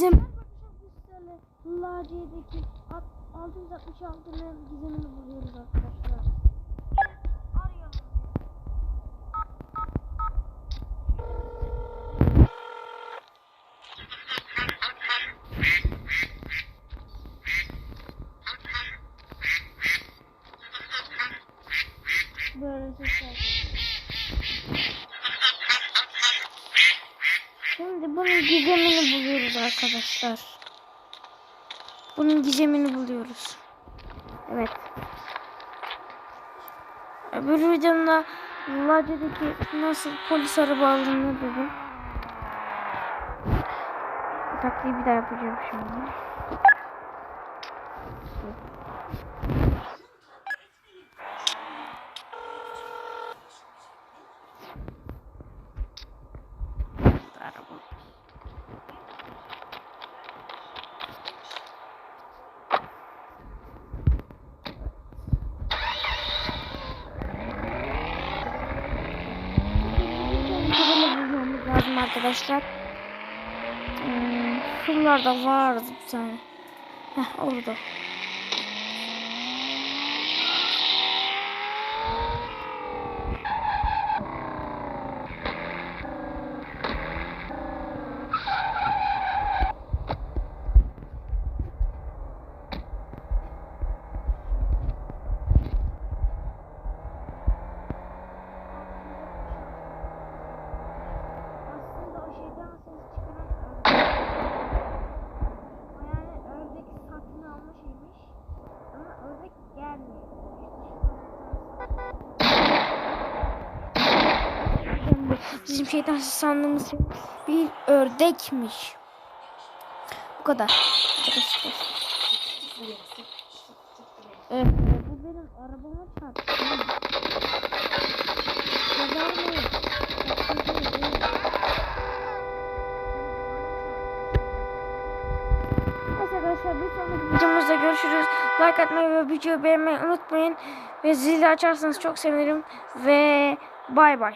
Herkese merhaba. Laciye'deki 666'nın gizemini buluyoruz arkadaşlar. Böyle sesler Şimdi bunun gizemini buluyoruz arkadaşlar. Bunun gizemini buluyoruz. Evet. Öbür videomda Lade'deki nasıl polis araba alınır dedim. Taktiği bir daha yapacağım şimdi. Araba. Böyle bulmamız lazım arkadaşlar. Hmm, şuralarda vardı bir tane. Heh orada. Bizim şeyden sandığımız bir ördekmiş. Bu kadar. Arkadaşlar. Evet, bu benim arabama çarptı. Arkadaşlar bir sonraki videomuzda görüşürüz. Like atmayı ve videoyu beğenmeyi unutmayın. Ve zili açarsanız çok sevinirim. Ve bay bay.